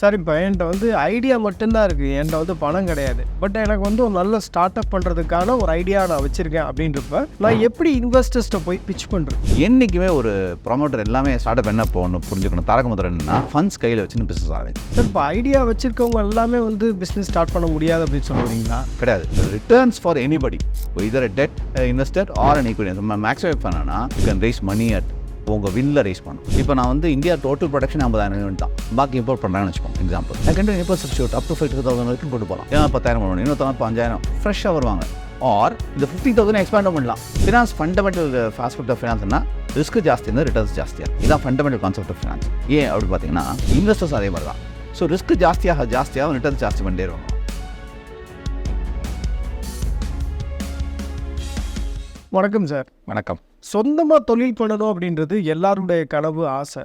Sir இப்போ என்கிட்ட வந்து ஐடியா மட்டும்தான் இருக்குது என்கிட்ட வந்து பணம் கிடையாது. பட் எனக்கு வந்து ஒரு நல்ல ஸ்டார்ட் அப் பண்ணுறதுக்கான ஒரு ஐடியா நான் வச்சுருக்கேன் அப்படின்றப்ப நான் எப்படி இன்வெஸ்டர்ஸ்ட்டை போய் பிச் பண்ணுறது என்றைக்குமே ஒரு ப்ரொமோட்டர் எல்லாமே ஸ்டார்ட் அப் என்ன போகணும் புரிஞ்சுக்கணும். தாரக முதல் என்னன்னா ஃபண்ட்ஸ் கையில் வச்சுன்னு பிஸ்னஸ் ஆகுது சார் இப்போ ஐடியா வச்சுருக்கவங்க எல்லாமே வந்து பிஸ்னஸ் ஸ்டார்ட் பண்ண முடியாது அப்படின்னு சொல்லுவீங்களா கிடையாது. Returns for anybody either debt investor or an equity maximum பண்ணனா you can raise money at உங்கள் வில்ல ரைஸ் பண்ணும் இப்போ நான் வந்து இந்தியா டோட்டல் ப்ரொடக்ஷன் ஐம்பதாயிரம் யூனிட் தான். பாக்கி இம்போர்ட் பண்ணுறாங்கன்னு வச்சுக்கோங்க எக்ஸாம்பிள் செகண்ட் இப்போ substitute up to five two thousand வரைக்கும் கொண்டு போகலாம். ஏன்னா பத்தாயிரம் பண்ணணும் இன்னொருத்தவங்க இப்போ அஞ்சாயிரம். ஃப்ரெஷ்ஷாக வருவாங்க. ஆர் இந்த ஃபிஃப்டி தௌசண்ட் எக்ஸ்பேண்ட் பண்ணலாம். ஃபினான்ஸ் ஃபண்டமெண்டல் ஆஸ்பெக்ட் ஆஃப் ஃபினான்ஸ்னா ரிஸ்க் ஜாஸ்தி இருந்தால் ரிட்டர்ன்ஸ் ஜாஸ்தியாக இதான் ஃபண்டமெண்டல் கான்செப்ட் ஆஃப் ஃபினான்ஸ் ஏன் அப்படி பார்த்தீங்கன்னா இன்வெஸ்டர்ஸ் அதே மாதிரி தான். ஸோ ரிஸ்க் ஜாஸ்தியாக ஜாஸ்தியாக ரிட்டர்ன்ஸ் ஜாஸ்தி பண்ணிட்டே வருவாங்க வணக்கம் சார். வணக்கம். சொந்தமாக தொழில் பண்ணணும் அப்படின்றது எல்லாருடைய கனவு ஆசை.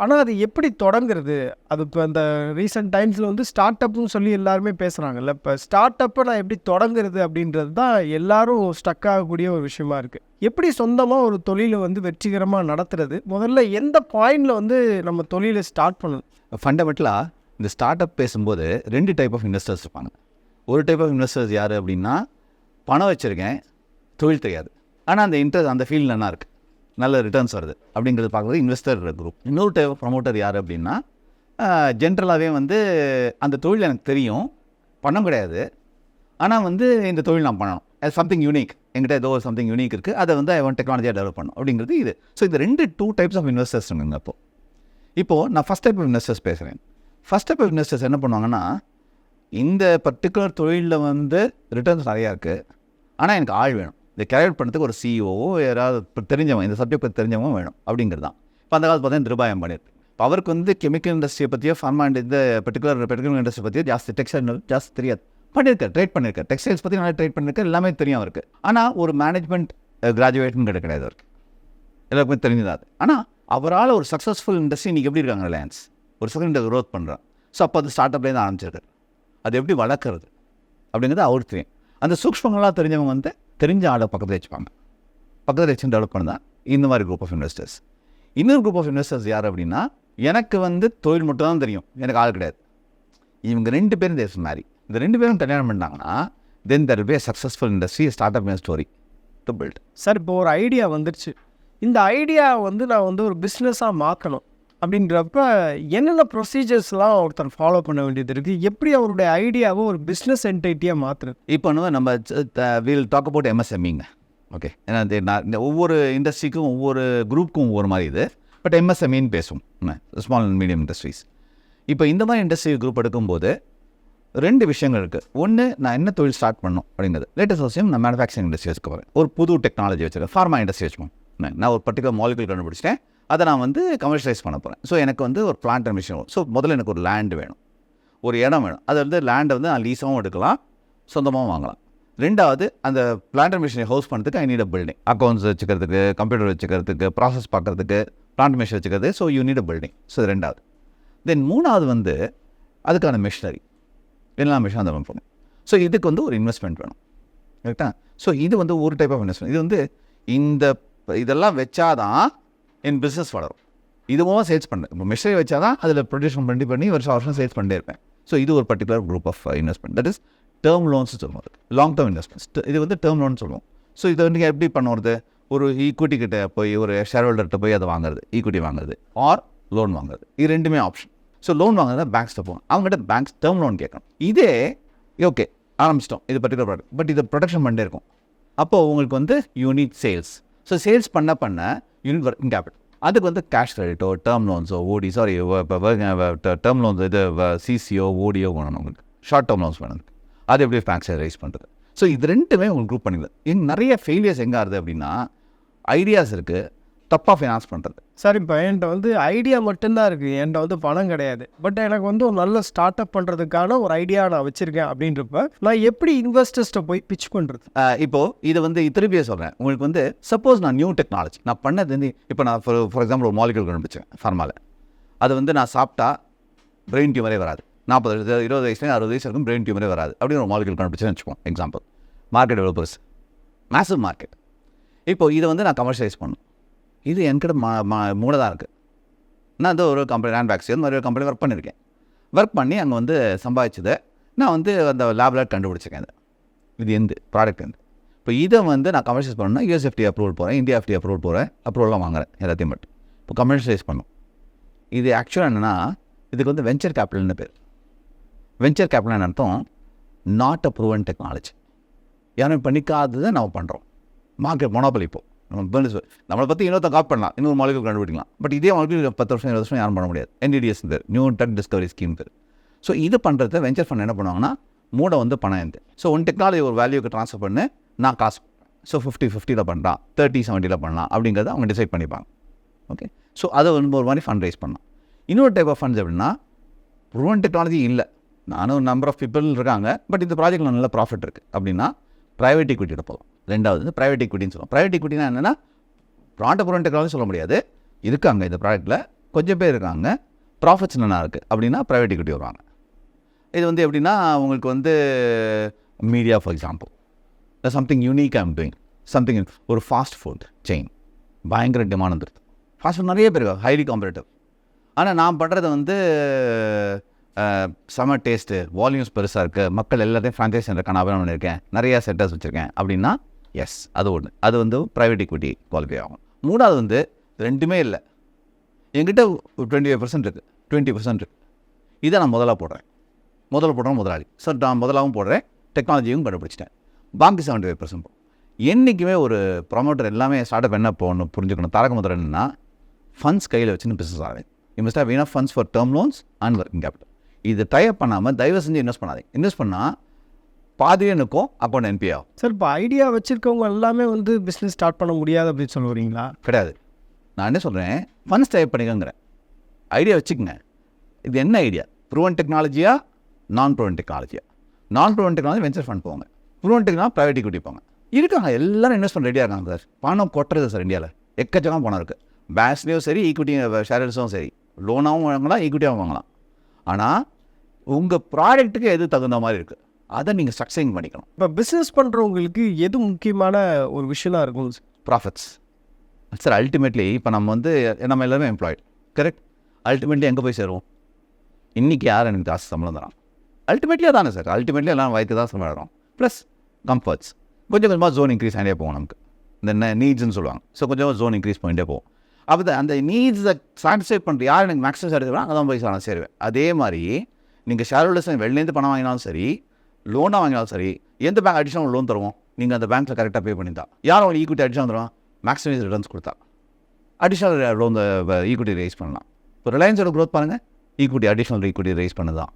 ஆனால் அது எப்படி தொடங்குறது? அது இப்போ அந்த ரீசெண்ட் டைம்ஸில் வந்து ஸ்டார்ட் அப்னு சொல்லி எல்லாருமே பேசுகிறாங்கல்ல இப்போ ஸ்டார்ட் அப்பை நான் எப்படி தொடங்குறது அப்படின்றது தான் எல்லாரும் ஸ்டக் ஆகக்கூடிய ஒரு விஷயமா இருக்குது எப்படி சொந்தமாக ஒரு தொழிலை வந்து வெற்றிகரமாக நடத்துறது? முதல்ல எந்த பாயிண்டில் வந்து நம்ம தொழிலை ஸ்டார்ட் பண்ணணும்? ஃபண்டமெண்டலாக இந்த ஸ்டார்ட் அப் பேசும்போது ரெண்டு டைப் ஆஃப் இன்வெஸ்டர்ஸ் இருப்பாங்க. ஒரு டைப் ஆஃப் இன்வெஸ்டர்ஸ் யார் அப்படின்னா பணம் வச்சுருக்கேன் தொழில் தெரியாது. ஆனால் அந்த இன்ட்ரெஸ்ட் அந்த ஃபீல் நல்லா இருக்குது நல்ல ரிட்டர்ன்ஸ் வருது. அப்படிங்கிறது பார்க்குறது இன்வெஸ்டர் குரூப் இன்னொரு டைப் ப்ரமோட்டர் யார் அப்படின்னா ஜென்ரலாகவே வந்து அந்த தொழில் எனக்கு தெரியும். பண்ண கிடையாது. ஆனால் வந்து இந்த தொழில் நான் பண்ணணும். அது சம்திங் யூனிக் எங்கிட்ட ஏதோ ஒரு சம்திங் யூனிக் இருக்குது அதை வந்து ஒன் டெக்னாலஜியாக டெவலப் பண்ணும் அப்படிங்கிறது இது. ஸோ இந்த ரெண்டு டூ டைப்ஸ் ஆஃப் இன்வெஸ்டர்ஸ் இருக்குங்க அப்போது இப்போது நான் ஃபஸ்ட் டைப் ஆஃப் இன்வெஸ்டர்ஸ் பேசுகிறேன் ஃபஸ்ட் டைப் ஆஃப் இன்வெஸ்டர்ஸ் என்ன பண்ணுவாங்கன்னா இந்த பர்டிகுலர் தொழிலில் வந்து ரிட்டர்ன்ஸ் நிறையா இருக்குது ஆனால் எனக்கு ஆள் வேணும். இதை கேரியர் பண்ணுறதுக்கு ஒரு சிஇஓவோ யாராவது தெரிஞ்சவன் இந்த சப்ஜெக்ட் பற்றி தெரிஞ்சவங்க வேணும் அப்படிங்கிறது தான். இப்போ அந்த காலத்து பார்த்தீங்கன்னா திருபாயம் பண்ணியிருக்கு. இப்போ அவருக்கு வந்து கெமிக்கல் இண்டஸ்ட்ரியை பற்றியோ ஃபார்மா இந்த பர்டிகுலர் பெட்ரோல் இண்டஸ்ட்ரி பற்றியோ ஜாஸ்தி டெக்ஸ்டைல் ஜாஸ்தி தெரியாது. பண்ணியிருக்காரு ட்ரேட் பண்ணியிருக்காரு டெக்ஸ்டைல்ஸ் பற்றி நல்லா ட்ரேட் பண்ணியிருக்காரு எல்லாமே தெரியும் அவருக்கு. ஆனால் ஒரு மேனேஜ்மெண்ட் கிராஜுவேட்னு கிடையாது அவருக்கு. எல்லாருக்குமே தெரிஞ்சதாது ஆனால் அவரால் ஒரு சக்ஸஸ்ஃபுல் இண்டஸ்ட்ரி இன்றைக்கி எப்படி இருக்காங்க ரிலையன்ஸ் ஒரு செகண்ட் க்ரோத் பண்ணுறான் ஸோ அப்போ அது ஸ்டார்ட் அப்லேருந்து ஆரம்பிச்சிருக்காரு. அது எப்படி வளர்க்குறது? அப்படிங்கிறது அவர் தெரியும். அந்த சூக்ஷ்மங்களாக தெரிஞ்சவங்க வந்து தெரிஞ்ச ஆளை பக்கத்தில் வச்சுப்பாங்க. பக்கத்தில் வச்சு டெவலப் பண்ண தான் இந்த மாதிரி குரூப் ஆஃப் இன்வெஸ்டர்ஸ் இன்னொரு குரூப் ஆஃப் இன்வெஸ்டர்ஸ் யார் அப்படின்னா எனக்கு வந்து தொழில் மட்டும் தான் தெரியும். எனக்கு ஆள் கிடையாது. இவங்க ரெண்டு பேரும் தேச மாதிரி இந்த ரெண்டு பேரும் கல்யாணம் பண்ணாங்கன்னா then there be successful industry start up story to build sir இப்போ ஒரு ஐடியா வந்துருச்சு. இந்த ஐடியா வந்து நான் வந்து ஒரு பிஸ்னஸாக மாற்றணும் அப்படின்றப்ப என்னென்ன ப்ரொசீஜர்ஸ்லாம் ஒருத்தர் ஃபாலோ பண்ண வேண்டியது இருக்குது எப்படி அவருடைய ஐடியாவை ஒரு பிஸ்னஸ் என்டைட்டியாக மாற்றுறது இப்போ வந்து நம்ம வில் டாக் அபவுட் எம்எஸ்எம்இங்க ஓகே ஏன்னா நான் இந்த ஒவ்வொரு இண்டஸ்ட்ரிக்கும் ஒவ்வொரு குரூப்புக்கும் ஒவ்வொரு மாதிரி இது. பட் எம்எஸ்எம்இன்னு பேசுவோம். ஸ்மால் அண்ட் மீடியம் இண்டஸ்ட்ரீஸ் இப்போ இந்த மாதிரி இண்டஸ்ட்ரி குரூப் எடுக்கும்போது ரெண்டு விஷயங்கள் இருக்குது ஒன்று நான் என்ன தொழில் ஸ்டார்ட் பண்ணணும் அப்படிங்கிறது லேட்டஸ்ட் அவசியம் நான் மேனுஃபேக்சரிங் இண்டஸ்ட்ரி வச்சுக்க போகிறேன் ஒரு புது டெக்னாலஜி வச்சுருக்கேன். ஃபார்மா இண்டஸ்ட்ரி வச்சுக்கோம் நான் ஒரு பர்டிகுலர் மாலிகுல் கண்டுபிடிச்சிட்டேன். அதை நான் வந்து கமர்ஷியலைஸ் பண்ண போகிறேன் ஸோ எனக்கு வந்து ஒரு பிளான்ட் மிஷின் மிஷின் ஸோ முதல்ல எனக்கு ஒரு லேண்டு வேணும். ஒரு இடம் வேணும். அது வந்து லேண்டை வந்து நான் லீஸாகவும் எடுக்கலாம் சொந்தமாகவும் வாங்கலாம். ரெண்டாவது அந்த பிளான்ட் மிஷினை ஹவுஸ் பண்ணுறதுக்கு I need a building accounts வச்சுக்கிறதுக்கு கம்ப்யூட்டர் வச்சுக்கிறதுக்கு ப்ராசஸ் பார்க்குறதுக்கு பிளான்ட் மிஷின் வச்சுக்கிறது. So you need a building so இது ரெண்டாவது. தென் மூணாவது வந்து அதுக்கான மிஷினரி எல்லா மிஷினும் அந்த பண்ணணும் ஸோ இதுக்கு வந்து ஒரு இன்வெஸ்ட்மெண்ட் வேணும். கரெக்டாக ஸோ இது வந்து ஒரு டைப் ஆஃப் இன்வெஸ்ட்மெண்ட் இது வந்து இந்த இதெல்லாம் வச்சாதான் என் பிஸ்னஸ் வளரும் இதுவும் சேல்ஸ் பண்ணேன் இப்போ மிஷினரி வச்சாதான் அதில் ப்ரொடியூஷன் பண்ணி பண்ணி வருஷம் வருஷம் சேல்ஸ் பண்ணிட்டே இருப்பேன். ஸோ இது ஒரு particular group of investment that is term loans சொல்லுவோம் லாங் டேர்ம் இன்வெஸ்ட்மெண்ட்ஸ் இது வந்து டேர்ம் லோன் சொல்லுவோம். ஸோ இதை வந்து எப்படி பண்ணுறது? ஒரு ஈக்விட்டி கிட்ட போய் ஒரு ஷேர் ஹோல்டர்கிட்ட போய் அதை வாங்குறது. ஈக்விட்டி வாங்குறது. ஆர் லோன் வாங்குறது. இது ரெண்டுமே ஆப்ஷன் ஸோ லோன் வாங்குறதா பேங்க்ஸ்ட்ட போகணும். அவங்ககிட்ட பேங்க்ஸ் டேர்ம் லோன் கேட்கணும். இதே ஓகே ஆரம்பிச்சிட்டோம். இது பர்டிகுலர் ப்ராடக்ட் பட் இதை ப்ரொடெக்ஷன் பண்ணிட்டே இருக்கும். அப்போது உங்களுக்கு வந்து யூனிட் சேல்ஸ் ஸோ சேல்ஸ் பண்ண பண்ண யூனிட் ஒர்க்கிங் கேபிட்டல் அதுக்கு வந்து கேஷ் கிரெடிட்டோ டேர்ம் லோன்ஸோ ஓடி சாரி டேர்ம் லோன்ஸ் இது சிசிஓ ஓடியோ வேணும் உங்களுக்கு. ஷார்ட் டேர்ம் லோன்ஸ் வேணும் அது எப்படி பேங்க்ஸை ரைஸ் பண்ணுறது ஸோ இது ரெண்டுமே உங்களுக்கு குரூப் பண்ணிடுது இங்கே நிறைய ஃபெயிலியர்ஸ் எங்கே ஆகுது அப்படின்னா ஐடியாஸ் இருக்குது தப்பாக ஃபைனான்ஸ் பண்ணுறது சார் இப்போ என்கிட்ட வந்து ஐடியா மட்டும்தான் இருக்குது என்கிட்ட வந்து பணம் கிடையாது. பட் எனக்கு வந்து ஒரு நல்ல ஸ்டார்ட் அப் பண்ணுறதுக்கான ஒரு ஐடியா நான் வச்சுருக்கேன் அப்படின்றப்ப நான் எப்படி இன்வெஸ்டர்ஸ்ட்டை போய் பிச் பண்ணுறது ஆஹ் இப்போ இது வந்து திருப்பியே சொல்கிறேன் உங்களுக்கு வந்து சப்போஸ் நான் நியூ டெக்னாலஜி நான் பண்ணது வந்து இப்போ நான் ஃபார் ஃபார் எக்ஸாம்பிள் ஒரு மாலிகுல் கண்டுபிடிச்சேன் ஃபார்மாவில் அது வந்து நான் சாப்பிட்டா பிரெயின் டியூமரே வராது. நாற்பது வயசு இருபது வயசுலேயும் அறுபது வயசு வரைக்கும் பிரெயின் டியூமரே வராது. அப்படின்னு ஒரு மாலிகுல் கண்டுபிடிச்சேன்னு வச்சுக்கோம் எக்ஸாம்பிள் மார்க்கெட் எவ்வளோ பெருசு மேசிவ் மார்க்கெட் இப்போ இதை வந்து நான் கமர்ஷியலைஸ் பண்ணணும். இது என்கிட்ட மா மா மூளை இருக்குது நான் வந்து ஒரு கம்பெனி லேண்ட் பேக்ஸ் இந்த மாதிரி ஒரு கம்பெனி ஒர்க் பண்ணியிருக்கேன் ஒர்க் பண்ணி அங்கே வந்து சம்பாதிச்சதை நான் வந்து அந்த லேபில் கண்டுபிடிச்சிருக்கேன் இதை. இது எந்த ப்ராடக்ட் எந்த இப்போ இதை வந்து நான் கமர்ஷியஸ் பண்ணணும்னா யூஎஸ்எஃப்டி அப்ரூவல் போகிறேன் இந்தியா எஃப்டி அப்ரூவல் போகிறேன் அப்ரூவல்லாம் வாங்குறேன் எல்லாத்தையும் மட்டும். இப்போ கமர்ஷியலைஸ் பண்ணும் இது ஆக்சுவலாக என்னென்னா இதுக்கு வந்து வெஞ்சர் கேபிட்டல்னு பேர். வெஞ்சர் கேபிட்டல் அர்த்தம் நாட் அப்ரூவன் டெக்னாலஜி யாரும் பண்ணிக்காததை நம்ம பண்ணுறோம் மார்க்கெட் மொனோபலி நம்ம business- நம்மளை பற்றி இன்னொருத்த காப்பி பண்ணலாம். இன்னொரு மாலிகள் கண்டுபிடிக்கலாம். பட் இதே மாலிகள் பத்து வருஷம் இருபது வருஷம் யாரும் பண்ண முடியாது. என்டிடிஎஸ் பேர். நியூ டெக் டிஸ்கவரி ஸ்கீம் பேர். ஸோ இது பண்ணுறத வெஞ்சர் ஃபண்ட் என்ன பண்ணுவாங்கன்னா மூட வந்து பணம் இருந்து ஸோ ஒன் டெக்னாலஜி ஒரு வேல்யூக்கு ட்ரான்ஸ்ஃபர் பண்ணு நான் காசு. ஸோ ஃபிஃப்டி ஃபிஃப்டியில் பண்ணுறான் தேர்ட்டி செவன்ட்டியில் பண்ணலாம். அப்படிங்கிறத அவங்க டிசைட் பண்ணிப்பாங்க. ஓகே ஸோ அதை வந்து ஒரு மாதிரி ஃபண்ட் ரைஸ் பண்ணலாம். இன்னொரு டைப் ஆஃப் ஃபண்ட்ஸ் எப்படின்னா ப்ரூவன் டெக்னாலஜி இல்லை. நானும் நம்பர் ஆஃப் பீப்புள் இருக்காங்க. பட் இந்த ப்ராஜெக்டில் நல்ல ப்ராஃபிட் இருக்குது அப்படின்னா ப்ரைவேட் ஈக்விட்டியில் போதும் ரெண்டாவது வந்து ப்ரைவேட் ஈக்விட்டின்னு சொல்லுவோம். ப்ரைவேட் ஈக்விட்டினா என்னென்னா ப்ராண்ட ப்ரூவன் டெக்னாலஜி சொல்ல முடியாது. இருக்காங்க இந்த ப்ராடக்ட்டில் கொஞ்சம் பேர் இருக்காங்க. ப்ராஃபிட்ஸ் நல்லா இருக்குது அப்படின்னா ப்ரைவேட் ஈக்விட்டி வருவாங்க. இது வந்து எப்படின்னா உங்களுக்கு வந்து media for example something unique I'm doing something ஒரு ஃபாஸ்ட் ஃபுட் செயின் பயங்கர டிமாண்ட் வந்துடுது ஃபாஸ்ட் ஃபுட் நிறைய பேர் இருக்காங்க. ஹைலி காம்பரேட்டிவ் ஆனால் நான் பண்ணுறது வந்து அஹ், செம டேஸ்ட்டு வால்யூம்ஸ் பெருசாக இருக்குது மக்கள் எல்லாத்தையும் ஃப்ரான்ச்சைஸ் சென்டர் நான் பண்ணியிருக்கேன். நிறையா செட்டர்ஸ் வச்சுருக்கேன். அப்படின்னா எஸ் அது ஒன்று அது வந்து ப்ரைவேட் இக்விட்டி குவாலிஃபை ஆகும். மூணாவது வந்து ரெண்டுமே இல்லை. என்கிட்ட டுவெண்ட்டி ஃபைவ் பர்சன்ட் இருக்குது டுவெண்ட்டி பர்சன்ட் இருக்குது இதை நான் முதலாக போடுறேன். முதல்ல போடுறேன் முதலாளி. ஸோ நான் முதலாகவும் போடுறேன். டெக்னாலஜியும் கண்டுபிடிச்சிட்டேன். பாக்கி செவன்ட்டி ஃபைவ் பர்சன்ட் என்றைக்குமே ஒரு ப்ரொமோட்டர் எல்லாமே ஸ்டார்ட் அப் என்ன போகணும் புரிஞ்சுக்கணும். தாரக முதல் என்னன்னா ஃபண்ட்ஸ் கையில் வச்சுன்னு பிஸ்னஸ் ஆகுது you must have enough funds for term loans and working capital இது டைப் பண்ணாமல் தயவு செஞ்சு இன்வெஸ்ட் பண்ணாதீங்க. இன்வெஸ்ட் பண்ணால் பாதியே நிற்கும் அக்கௌண்ட் ஆகும். சார் இப்போ ஐடியா வச்சுருக்கவங்க எல்லாமே வந்து பிஸ்னஸ் ஸ்டார்ட் பண்ண முடியாது அப்படின்னு சொல்ல வரீங்களா? கிடையாது. நான் என்ன சொல்கிறேன் ஃபண்ட்ஸ் டைப் பண்ணிக்கங்கிறேன். ஐடியா வச்சுக்கங்க. இது என்ன ஐடியா ப்ரூவன் டெக்னாலஜியா நான் ப்ரூவன் டெக்னாலஜியா நான் ப்ரூவன் டெக்னாலஜி வெஞ்சர் ஃபண்ட் போங்க. ப்ரூவன் டெக்னாலஜி ப்ரைவேட் equity போங்க. இருக்காங்க. எல்லாரும் இன்வெஸ்ட்மெண்ட் ரெடியாக இருக்காங்க சார் பணம் கொட்டுறது சார் இந்தியாவில் எக்கச்சக்கம் பணம் இருக்குது பேங்க்ஸ்லேயும் சரி ஈக்விட்டி ஷேர்ஸும் சரி. லோனாகவும் வாங்கலாம் ஈக்விட்டியாகவும் வாங்கலாம். ஆனால் உங்கள் ப்ராடக்ட்டுக்கு எது தகுந்த மாதிரி இருக்குது அதை நீங்கள் ஸ்ட்ரக்சரிங் பண்ணிக்கணும். இப்போ பிஸ்னஸ் பண்ணுறவங்களுக்கு எது முக்கியமான ஒரு விஷயமா இருக்கும்? ப்ராஃபிட்ஸ் சார் அல்டிமேட்லி இப்போ நம்ம வந்து நம்ம எல்லாருமே எம்ப்ளாய்டு கரெக்ட் அல்டிமேட்லி எங்கே போய் சேருவோம்? இன்றைக்கி யார் எனக்கு ஜாஸ்தி சம்பளம் தரான்? அல்டிமேட்லி அதானே சார் அல்டிமேட்லி எல்லாம் வயிற்று தான் சம்பளம் ப்ளஸ் கம்ஃபர்ட்ஸ் கொஞ்சம் கொஞ்சமாக ஜோன் இன்க்ரீஸ் ஆகிட்டே போகும் நமக்கு. இந்த நீட்ஸ்னு சொல்லுவாங்க. ஸோ கொஞ்சம் ஜோன் இன்க்ரீஸ் பண்ணிட்டே போகும் அப்போ தான் அந்த நீட்ஸை சாட்டிஸ்ஃபை பண்ணுற யார் எனக்கு மேக்ஸிமம் சாட்டிஸ்ஃபை அங்கே தான் போய் நான் சேருவேன். அதே மாதிரி நீங்கள் ஷேர் ஹோல்டர்ஸ் வெளிலேருந்து பணம் வாங்கினாலும் சரி லோனாக வாங்கினாலும் சரி எந்த பேங்க் அடிஷனல் லோன் தருவோம் நீங்கள் அந்த பேங்க்கில் கரெக்டாக பே பண்ணியிருந்தா யார் உங்களுக்கு ஈக்விட்டி அடிஷனல் தருவோம் மேக்ஸிமைஸ் ரிட்டர்ன்ஸ் கொடுத்தா. அடிஷனல் லோன் ஈக்விட்டி ரைஸ் பண்ணலாம். இப்போ ரிலையன்ஸோட க்ரோத் பாருங்கள் ஈக்விட்டி அடிஷனல் ஈக்விட்டி ரைஸ் பண்ணதான்.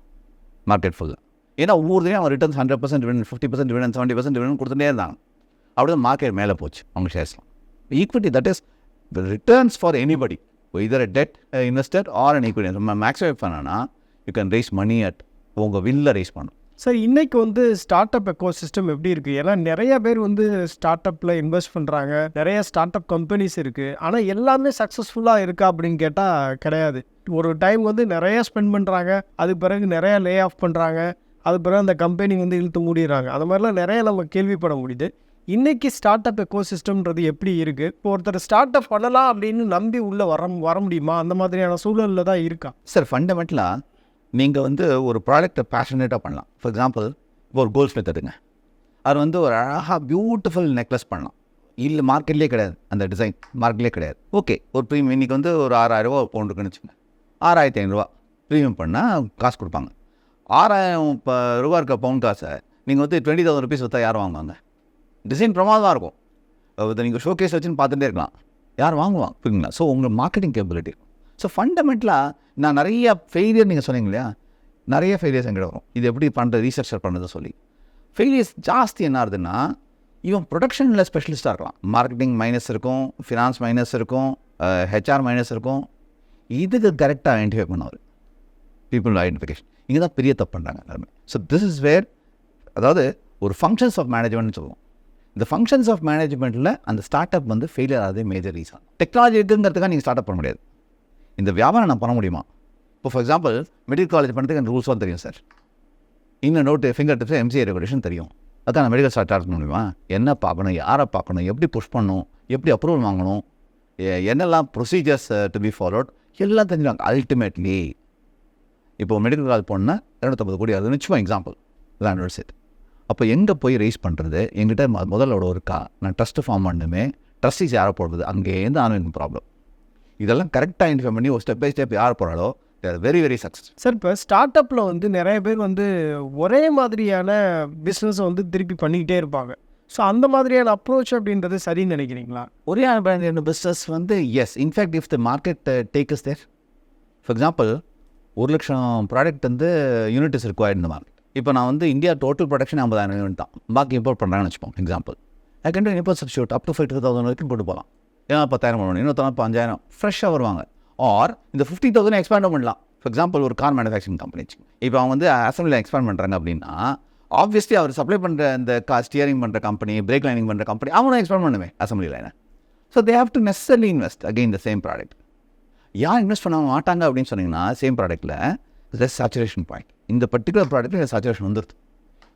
மார்க்கெட் ஃபுல்லாக ஏன்னா ஒவ்வொருத்தையும் அவன் returns hundred percent dividend fifty percent dividend seventy percent dividend கொடுத்துட்டே இருந்தாங்க. அப்படியே மார்க்கெட் மேலே போச்சு அவங்க ஷேர்ஸ்லாம் equity that is returns for anybody either a debt investor or an equity maximum பண்ணனா you can raise money at உங்கள் வில்ல ரைஸ் பண்ணும் சார் இன்னைக்கு வந்து ஸ்டார்ட் அப் எக்கோ சிஸ்டம் எப்படி இருக்குது ஏன்னா நிறைய பேர் வந்து ஸ்டார்ட் அப்பில் இன்வெஸ்ட் பண்ணுறாங்க நிறைய ஸ்டார்ட் அப் கம்பெனிஸ் இருக்குது ஆனால் எல்லாமே சக்ஸஸ்ஃபுல்லாக இருக்கா அப்படின்னு கேட்டால் கிடையாது. ஒரு டைம் வந்து நிறைய ஸ்பெண்ட் பண்ணுறாங்க அதுக்கு பிறகு நிறைய லே ஆஃப் பண்ணுறாங்க அது பிறகு அந்த கம்பெனி வந்து இழுத்து மூடிடுறாங்க. அது மாதிரிலாம் நிறைய நம்ம கேள்விப்பட முடியுது. இன்னைக்கு ஸ்டார்ட் அப் எக்கோ சிஸ்டம்ன்றது எப்படி இருக்குது இப்போ ஒருத்தர் ஸ்டார்ட் அப் பண்ணலாம் அப்படின்னு நம்பி உள்ளே வர வர முடியுமா? அந்த மாதிரியான சூழலில் தான் இருக்கா? சார் ஃபண்டமெண்டலாக நீங்கள் வந்து ஒரு ப்ராடக்ட்டை பேஷனேட்டாக பண்ணலாம். ஃபார் எக்ஸாம்பிள் இப்போ ஒரு கோல்ட் ஸ்மித் எடுங்க அது வந்து ஒரு அழகாக பியூட்டிஃபுல் நெக்லஸ் பண்ணலாம். இல்லை மார்க்கெட்லேயே கிடையாது. அந்த டிசைன் மார்க்கெட்லேயே கிடையாது. ஓகே ஒரு ப்ரீமியம் இன்றைக்கி வந்து ஒரு ஆறாயிரரூவா ஒரு பவுண்ட் இருக்குன்னு வச்சுக்கோங்க. ஆறாயிரத்தி ஐநூறுரூவா ப்ரீமியம் பண்ணால் காசு கொடுப்பாங்க. ஆறாயிரம் இப்போ ரூபா இருக்க பவுண்ட் காசை நீங்கள் வந்து டுவெண்ட்டி தௌசண்ட் ருபீஸ் விற்றா யார் வாங்குவாங்க? டிசைன் பிரமாதமாக இருக்கும். அதை நீங்கள் ஷோகேஸ் வச்சுன்னு பார்த்துட்டே இருக்கலாம். யார் வாங்குவாங்க? புரியுங்களா ஸோ உங்கள் மார்க்கெட்டிங் கேபிலிட்டி ஸோ ஃபண்டமெண்டலாக நான் நிறைய ஃபெயிலியர் நீங்கள் சொன்னீங்க இல்லையா? நிறைய ஃபெயிலியர்ஸ் எங்கிட்ட வரும். இது எப்படி பண்ணுறது ரீசர்ச்சர் பண்ணுறது சொல்லி. ஃபெயிலியர்ஸ் ஜாஸ்தி என்ன ஆகுதுன்னா இவன் ப்ரொடக்ஷனில் ஸ்பெஷலிஸ்ட்டாக இருக்கலாம். மார்க்கெட்டிங் மைனஸ் இருக்கும் ஃபினான்ஸ் மைனஸ் இருக்கும் ஹெச்ஆர் மைனஸ் இருக்கும். இதுக்கு கரெக்டாக ஐடென்டிஃபை பண்ணவர். பீப்புள் ஐடென்டிஃபிகேஷன் இங்கே தான் பெரிய தப்பு பண்ணுறாங்க எல்லாருமே. ஸோ திஸ் இஸ் வேர் அதாவது ஒரு ஃபங்க்ஷன்ஸ் ஆஃப் மேனேஜ்மெண்ட்னு சொல்லுவோம். இந்த ஃபங்க்ஷன்ஸ் ஆஃப் மேனேஜ்மெண்ட்டில் அந்த ஸ்டார்ட் அப் வந்து ஃபெயிலியர் ஆகுது மேஜர் ரீசன் டெக்னாலஜி இருக்குங்கிறதுக்காக நீங்கள் ஸ்டார்ட் அப் பண்ண முடியாது. இந்த வியாபாரம் நான் பண்ண முடியுமா? இப்போ ஃபார் எக்ஸாம்பிள் மெடிக்கல் காலேஜ் பண்ணுறதுக்கு எனக்கு ரூல்ஸ்லாம் தெரியும் சார் இன்னும் note finger tips MCA regulation தெரியும். அதான் நான் மெடிக்கல் ஸ்டார்ட் பண்ண முடியுமா? என்ன பார்க்கணும்? யாரை பார்க்கணும்? எப்படி புஷ் பண்ணணும்? எப்படி அப்ரூவல் வாங்கணும்? என்னெல்லாம் ப்ரொசீஜர்ஸ் டு பி ஃபாலோட் எல்லாம் தெரிஞ்சுவாங்க அல்டிமேட்லி இப்போ மெடிக்கல் காலேஜ் போனால் இரநூத்தம்பது கோடி அது நிச்சயமாக எக்ஸாம்பிள் லேண்ட் செட் அப்போ எங்கே போய் ரைஸ் பண்ணுறது எங்கிட்ட மொ- முதல்ல ஒரு இருக்கா நான் ட்ரஸ்ட்டு ஃபார்ம் பண்ணுமே ட்ரஸ்டிஸ் யாரை போடுறது? அங்கேருந்து ஆன்லைன் ப்ராப்ளம் இதெல்லாம் கரெக்டாக ஐடென்டிஃபை பண்ணி ஒரு ஸ்டெப் பை ஸ்டெப் யார் போகிறாலோ வெரி வெரி சக்ஸஸ் சார் இப்போ ஸ்டார்ட் அப்பில் வந்து நிறைய பேர் வந்து ஒரே மாதிரியான பிஸ்னஸை வந்து திருப்பி பண்ணிக்கிட்டே இருப்பாங்க. ஸோ அந்த மாதிரியான அப்ரோச் அப்படின்றது சரின்னு நினைக்கிறீங்களா? ஒரே பிராண்ட் பிஸ்னஸ் வந்து yes in fact if the market take is there for example ஒரு லட்சம் ப்ராடக்ட் வந்து யூனிட் இஸ் ரிக்வயர்ட் இந்த மார்க்கெட் இப்போ நான் வந்து இந்தியா டோட்டல் ப்ரொடக்ஷன் ஐம்பதாயிரம் யூனிட் தான். பாக்கி இம்போர்ட் பண்ணுறாங்கன்னு வச்சுப்போம் example I can import substitute up to five two thousand வரைக்கும் கொண்டு போகலாம். ஏன்னா பத்தாயிரம் பண்ணணும் இன்னொருத்தவங்க இப்போ அஞ்சாயிரம் ஃப்ரெஷ்ஷாக வருவாங்க. ஆர் இந்த ஃபிஃப்டி தௌசண்ட் எக்ஸ்பேண்டும் பண்ணலாம் ஃபார் எக்ஸாம்பிள் ஒரு கார் மேனுஃபேக்சரிங் கம்பெனி இப்போ அவங்க வந்து அசம்பிளியில் எக்ஸ்பேண்ட் பண்ணுறாங்க அப்படின்னா ஆப்வியஸ்லி அவர் சப்ளை பண்ணுற இந்த கா ஸ்டியரிங் பண்ணுற கம்பெனி பிரேக் லைனிங் பண்ணுற கம்பெனி அவனும் எக்ஸ்பேண்ட் பண்ணுவேன் அசம்பிளி லைனை so they have to necessarily invest again the same product யார் இன்வெஸ்ட் பண்ண மாட்டாங்க அப்படின்னு சொன்னீங்கன்னா சேம் ப்ராடக்ட்டில் இஸ் சேச்சுரேஷன் பாயிண்ட் இந்த பர்டிகுலர் ப்ராடக்ட்டில் சேச்சுரேஷன் வந்துடுது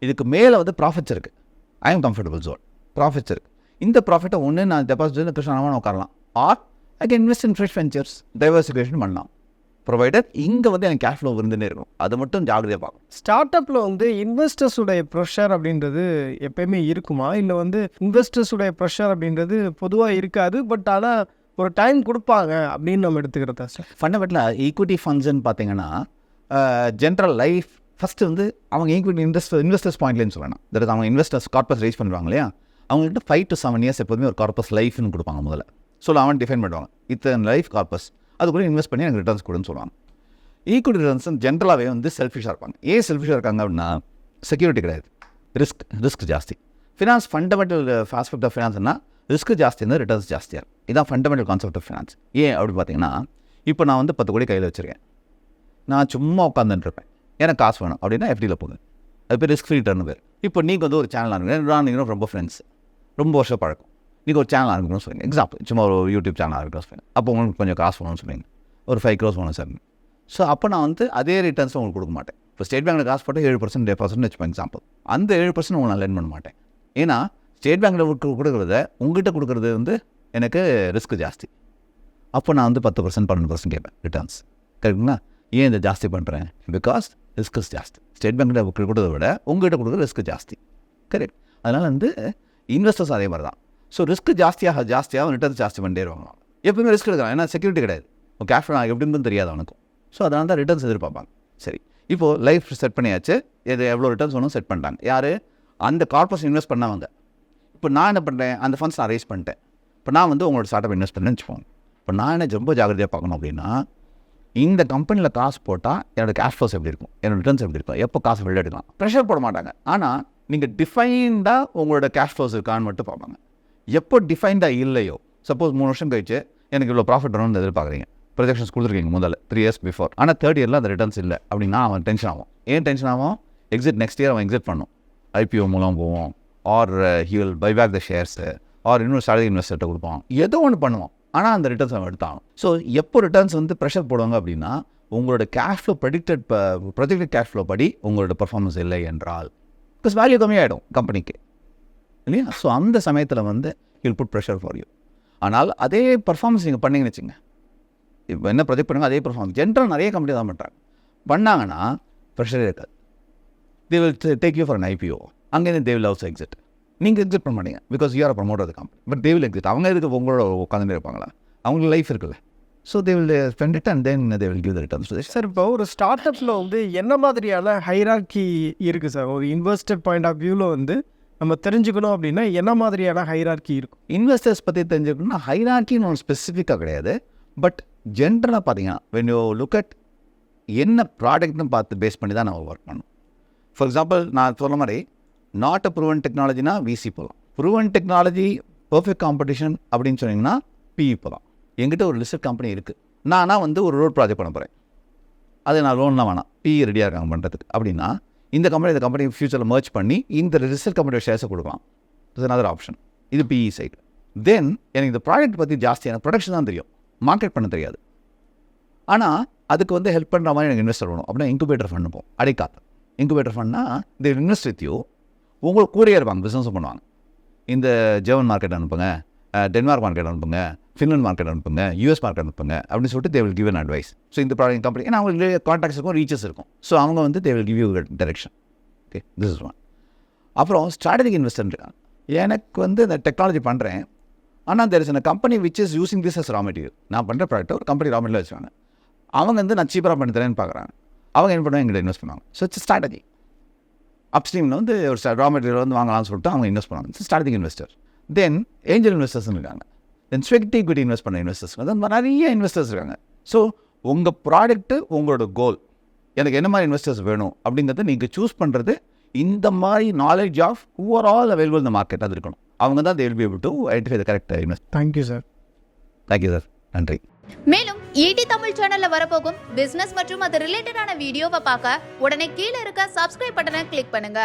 இதுக்கு மேலே வந்து ப்ராஃபிட்ஸ் இருக்குது I am comfortable zone profits இருக்குது இந்த ப்ராஃபிட்டை ஒன்று நான் டெபாசிட் கிருஷ்ணாமன் உட்காரலாம். Or I can invest in fresh ventures diversification பண்ணலாம். ப்ரொவைடட் இங்கே வந்து எனக்கு கேஷ் ஃப்ளோ இருந்துட்டே இருக்கும் அது மட்டும் ஜாகிரதையாக பார்க்கணும். ஸ்டார்ட் அப்பில் வந்து இன்வெஸ்டர்ஸுடைய ப்ரெஷர் அப்படின்றது எப்பயுமே இருக்குமா? இல்லை வந்து இன்வெஸ்டர்ஸுடைய ப்ரெஷர் அப்படின்றது பொதுவாக இருக்காது பட் ஆனால் ஒரு டைம் கொடுப்பாங்க அப்படின்னு நம்ம எடுத்துக்கிறதா சார் ஃபண்டமெண்டலாக ஈக்விட்டி ஃபண்ட்ஸ்ன்னு பார்த்தீங்கன்னா ஜென்ரல் லைஃப் ஃபஸ்ட்டு வந்து அவங்க ஈக்விட்டி இன்வெஸ்ட் இன்வெஸ்டர்ஸ் பாயிண்ட்லேன்னு சொல்லணும். தட் அவங்க இன்வெஸ்டர்ஸ் கார்பஸ் ரைஸ் பண்ணுவாங்க இல்லையா? அவங்கள்ட்ட ஃபைவ் டு செவன் இயர்ஸ் எப்போதுமே ஒரு கார்பஸ் லைஃப்னு கொடுப்பாங்க முதல்ல. ஸோ அவன் டிஃபைன் பண்ணுவாங்க. இத்தனை லைஃப் கார்பஸ் அதுக்குள்ளே இன்வெஸ்ட் பண்ணி எனக்கு ரிட்டர்ன்ஸ் கொடுன்னு சொல்லுவாங்க. ஈக்விட்டி ரிட்டர்ன்ஸ் ஜென்ரலாகவே வந்து செல்ஃபிஷாக இருப்பாங்க. ஏன் செல்ஃபிஷாக இருக்காங்க அப்படின்னா செக்யூரிட்டி கிடையாது. ரிஸ்க் ரிஸ்க் ஜாஸ்தி. ஃபினான்ஸ் ஃபண்டமெண்டல் ஆஸ்பெக்ட் ஆஃப் ஃபினான்ஸ்னா ரிஸ்க் ஜாஸ்தி இருந்தால் ரிட்டர்ன்ஸ் ஜாஸ்தியாக இருக்கும். இதான் ஃபண்டமெண்டல் கான்செப்ட் ஆஃப் ஃபினான்ஸ் ஏன் அப்படின்னு பார்த்தீங்கன்னா இப்போ நான் வந்து பத்து கோடி கையில் வச்சுருக்கேன். நான் சும்மா உட்காந்துட்டுருப்பேன் எனக்கு காசு வேணும் அப்படின்னா எஃப்டியில் போங்க. அது பேர் ரிஸ்க் ஃப்ரீ டர்னு பேர். இப்போ நீங்கள் வந்து ஒரு சேனல் ஆரம்பிக்கிறேன் நான் நீங்களும் ரொம்ப ஃப்ரெண்ட்ஸ் ரொம்ப வருஷம் பழக்கம். நீங்கள் ஒரு சேனல் ஆரம்பிக்கணும்னு சொல்லுங்கள் எக்ஸாம்பிள் சும்மா ஒரு யூடியூப் சேனல் ஆரம்பிக்கணும் சொல்லுங்கள் அப்போ உங்களுக்கு கொஞ்சம் காசு வேணும்னு சொல்லுங்க ஒரு ஃபைவ் க்ரோஸ் வேணும் சார் ஸோ அப்போ நான் வந்து அதே ரிட்டர்ன்ஸ் உங்களுக்கு கொடுக்க மாட்டேன். இப்போ ஸ்டேட் பேங்க்கில் காசு போட்டு ஏழு பர்சன்ட் டெபாசிட்னு வச்சுப்பேன் எக்ஸாம்பிள் அந்த ஏழு பர்சன்ட் உங்களுக்கு நான் லேர்ன் பண்ண மாட்டேன். ஏன்னா ஸ்டேட் பேங்க்கில் கொடுக்குறத உங்ககிட்ட கொடுக்குறது வந்து எனக்கு ரிஸ்க் ஜாஸ்தி. அப்போ நான் வந்து பத்து பர்சன்ட் பன்னெண்டு பர்சன்ட் கேட்பேன் ரிட்டர்ன்ஸ் கரெக்டுங்களா ஏன் இதை ஜாஸ்தி பண்ணுறேன் பிகாஸ் ரிஸ்க் ஜாஸ்தி. ஸ்டேட் பேங்க்கில் கொடுக்குறத விட உங்ககிட்ட கொடுக்குற ரிஸ்க் ஜாஸ்தி. கரெக்ட் அதனால் வந்து இன்வெஸ்டர்ஸ் அதே மாதிரி தான் ஸோ ரிஸ்க் ஜாஸ்தியாக ஜாஸ்தியாக ரிட்டர்ன்ஸ் ஜாஸ்தி பண்ணிட்டே வருவாங்க எப்பவுமே ரிஸ்க் எடுக்கலாம். ஏன்னா செக்யூரிட்டி கிடையாது. கேஷ் ஃப்ளோ எப்படின்னு தெரியாது அவனுக்கும். ஸோ அதனால தான் ரிட்டர்ன்ஸ் எதிர்பார்ப்பாங்க. சரி. இப்போது லைஃப் செட் பண்ணியாச்சு. இது எவ்வளோ ரிட்டர்ன்ஸ் வேணும் செட் பண்ணிட்டாங்க. யார்? அந்த கார்பஸ் இன்வெஸ்ட் பண்ணவங்க. இப்போ நான் என்ன பண்ணுறேன் அந்த ஃபண்ட்ஸ் நான் ரேஸ் பண்ணிட்டேன். இப்போ நான் வந்து உங்களோட ஸ்டார்ட் இன்வெஸ்ட் பண்ணேன்னு வச்சுப்போங்க இப்போ நான் என்ன ரொம்ப ஜாகிரதையாக பார்க்கணும் அப்படின்னா இந்த கம்பெனியில் காசு போட்டால் என்னோடய கேஷ் ஃப்ளோஸ் எப்படி இருக்கும்? என்னோட ரிட்டர்ன்ஸ் எப்படி இருக்கும்? எப்போ காசு வெளில எடுக்கலாம்? ப்ரெஷர் போட மாட்டாங்க. ஆனால் நீங்கள் டிஃபைன்டாக உங்களோட கேஷ் ஃப்ளோஸ் இருக்கான்னு மட்டும் பார்ப்பாங்க. எப்போ டிஃபைன்டாக இல்லையோ சப்போஸ் மூணு வருஷம் கழிச்சு எனக்கு இவ்வளோ ப்ராஃபிட் வரணும்னு எதிர்பார்க்குறீங்க. ப்ரொஜெக்ஷன்ஸ் கொடுத்துருக்கீங்க முதல்ல த்ரீ இயர்ஸ் பிஃபோர் ஆனால் தேர்ட் இயரில் அந்த ரிட்டர்ன்ஸ் இல்லை அப்படின்னா அவன் டென்ஷன் ஆகும் ஏன் டென்ஷன் ஆகும் எக்ஸிட் நெக்ஸ்ட் இயர் அவன் எக்ஸிட் பண்ணும். ஐபிஓ மூலம் போவோம் or he'll buy back the shares or இன்னொரு ஸ்டார்டிங் இன்வெஸ்டர்கிட்ட கொடுப்பான். ஏதோ ஒன்று பண்ணுவான். ஆனால் அந்த ரிட்டர்ன்ஸ் அவன் எடுத்தாகும் ஸோ எப்போ ரிட்டர்ன்ஸ் வந்து ப்ரெஷர் போடுவாங்க அப்படின்னா உங்களோட cash flow predicted projected cash flow படி உங்களோட பர்ஃபார்மன்ஸ் இல்லை என்றால் பிகாஸ் வேல்யூ கம்மியாகிடும் கம்பெனிக்கு இல்லையா? ஸோ அந்த சமயத்தில் வந்து you'll put pressure for you ஆனால் அதே பர்ஃபார்மன்ஸ் நீங்கள் பண்ணிங்கன்னு வச்சுங்க இப்போ என்ன ப்ரொஜெக்ட் பண்ணுங்க அதே பர்ஃபார்மன்ஸ் ஜென்ரல் நிறைய கம்பெனி தான் பண்ணுறாங்க பண்ணாங்கன்னா ப்ரெஷரே இருக்காது. They will take you for an IPO அங்கேருந்து தே வில் ஆல்சோ எக்ஸிட் நீங்கள் எக்ஸிட் பண்ண மாட்டீங்க. பிகாஸ் யூஆர் ப்ரமோட் அது company but they will exit அவங்க இதுக்கு உங்களோட உட்காந்துட்டு இருப்பாங்களா? அவங்களுக்கு லைஃப் இருக்குல்ல. So they will spend it and then they will give the returns sir இப்போ ஒரு ஸ்டார்ட் அப்பில் வந்து என்ன மாதிரியான ஹைரார்கி இருக்குது சார் ஒரு இன்வெஸ்டர் பாயிண்ட் ஆஃப் வியூவில் வந்து நம்ம தெரிஞ்சுக்கணும் அப்படின்னா என்ன மாதிரியான ஹைரார்கி இருக்கும் இன்வெஸ்டர்ஸ் பற்றி தெரிஞ்சுக்கணும்னா ஹைராக்கின்னு ஒன்று ஸ்பெசிஃபிக்காக கிடையாது. பட் ஜென்ரலாக பார்த்தீங்கன்னா வென் யூ லுக் அட் என்ன ப்ராடக்ட்னு பார்த்து பேஸ் பண்ணி தான் நம்ம ஒர்க் பண்ணணும். ஃபார் எக்ஸாம்பிள் நான் சொன்ன மாதிரி நாட் அ ப்ரூவன் டெக்னாலஜினா விசி போகலாம் ப்ரூவன் டெக்னாலஜி பர்ஃபெக்ட் காம்படிஷன் அப்படின்னு சொன்னீங்கன்னா பிஇ போகலாம் என்கிட்ட ஒரு லிஸ்ட் கம்பெனி இருக்குது நானா வந்து ஒரு ரோட் ப்ராஜெக்ட் பண்ண போகிறேன் அது நான் லோன்லாம் வேணாம். பிஇ ரெடியாக இருக்காங்க பண்ணுறதுக்கு அப்படின்னா இந்த கம்பெனி இந்த கம்பெனி ஃபியூச்சரில் மர்ச் பண்ணி இந்த ரிசல்ட் கம்பெனியோட ஷேர்ஸை கொடுக்கலாம். இட்ஸ் another ஆப்ஷன் இது பிஇ சைட் தென் எனக்கு இந்த ப்ராடக்ட் பற்றி ஜாஸ்தி எனக்கு ப்ரொடக்ஷன் தான் தெரியும். மார்க்கெட் பண்ண தெரியாது. ஆனால் அதுக்கு வந்து ஹெல்ப் பண்ணுற மாதிரி எனக்கு இன்வெஸ்டர் வேணும். அப்படின்னா இன்குபேட்டர் ஃபண்ட் போகும் அடிக்காத்து. இன்குபேட்டர் ஃபண்ட்னா இந்த இன்வெஸ்ட் வித் யூ உங்களுக்கு கூறியே இருப்பாங்க பிஸ்னஸும் பண்ணுவாங்க. இந்த ஜெர்மன் மார்க்கெட் அனுப்புங்க டென்மார்க் மார்க்கெட் அனுப்புங்க ஃபின்லாண்ட் மார்க்கெட் அனுப்புங்க யூஎஸ் மார்க்கெட் அனுப்புங்க அப்படின்னு சொல்லிட்டு they will give an advice so இந்த ப்ராடக்ட் கம்பெனி ஏன்னா அவங்களுக்கு கான்டாக்ட்ஸ் இருக்கும் ரீச்சஸ் இருக்கும். ஸோ அவங்க வந்து they will give you direction okay this is one அப்புறம் ஸ்ட்ராட்டஜிக் இன்வெஸ்டர் இருக்காங்க. எனக்கு வந்து இந்த டெக்னாலஜி பண்ணுறேன் ஆனால் there is company which is using this as raw material நான் பண்ணுற ப்ராடக்ட்டை ஒரு கம்பெனி ரா மெட்டீரியல் வச்சுருவாங்க அவங்க வந்து நான் சீப்பராக பண்ணி தரேன்னு பார்க்குறாங்க. அவங்க என்ன பண்ணுவாங்க? எங்கிட்ட இன்வெஸ்ட் பண்ணுவாங்க. ஸோ இட்ஸ் ஸ்ட்ராட்டஜி அப்ஸ்ட்ரீமில் வந்து ஒரு ரா மெட்டீரியல் வந்து வாங்கலாம்னு சொல்லிட்டு அவங்க இன்வெஸ்ட் பண்ணுவாங்க. Strategic investor then angel investors இருக்காங்க. தென் ஸ்வெக்ட் ஈக்விட்டி இன்வெஸ்ட் பண்ண இன்வெஸ்டர்ஸ் வந்து நிறைய இன்வெஸ்டர்ஸ் இருக்காங்க. ஸோ உங்கள் ப்ராடக்ட்டு உங்களோட கோல் எனக்கு என்ன மாதிரி இன்வெஸ்டர்ஸ் வேணும் அப்படிங்கிறத நீங்கள் சூஸ் பண்ணுறது இந்த மாதிரி knowledge of over all available இந்த மார்க்கெட் அது இருக்கணும். அவங்க தான் they'll be able to identify the correct invest thank you sir thank you sir நன்றி. மேலும் ஈடி தமிழ் சேனல்ல வரப்போகும் பிசினஸ் மற்றும் அது ரிலேட்டடான வீடியோவை பார்க்க உடனே கீழே இருக்க சப்ஸ்கிரைப் பட்டனை கிளிக் பண்ணுங்க.